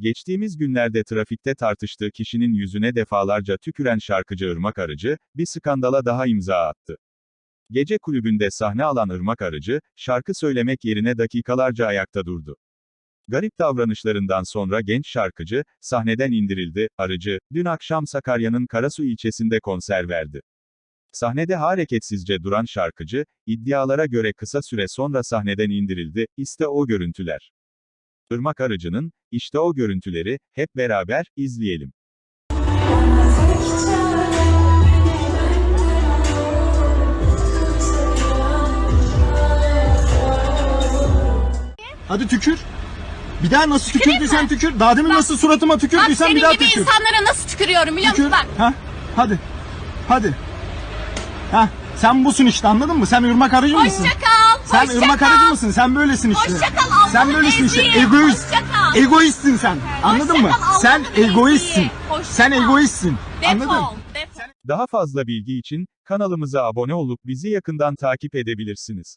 Geçtiğimiz günlerde trafikte tartıştığı kişinin yüzüne defalarca tüküren şarkıcı Irmak Arıcı, bir skandala daha imza attı. Gece kulübünde sahne alan Irmak Arıcı, şarkı söylemek yerine dakikalarca ayakta durdu. Garip davranışlarından sonra genç şarkıcı, sahneden indirildi. Arıcı, dün akşam Sakarya'nın Karasu ilçesinde konser verdi. Sahnede hareketsizce duran şarkıcı, iddialara göre kısa süre sonra sahneden indirildi. İşte o görüntüler. Irmak Arıcı'nın, işte o görüntüleri, hep beraber, izleyelim. Hadi tükür. Bir daha nasıl Tüküreyim tükürdüysen mi? tükür. Daha demin Bak- nasıl suratıma Bak tükürdüysen senin bir daha gibi tükür. insanlara nasıl tükürüyorum biliyor Tükür. musun? Bak. Ha? Hadi. Hadi. Ha? Sen busun işte anladın mı? Sen ırmak arıcı mısın? Hoşça kal. Sen hoşça ırmak kal. arıcı mısın? Sen böylesin işte. Hoşça kal, Allah'ın Sen böylesin işte. Egoist. Hoşça kal. Egoistsin sen. Anladın Hoşça mı? Allah'ın Sen egoistsin. Hoşça Sen kal. egoistsin. Anladın? Defol. Defol. Daha fazla bilgi için, kanalımıza abone olup bizi yakından takip edebilirsiniz.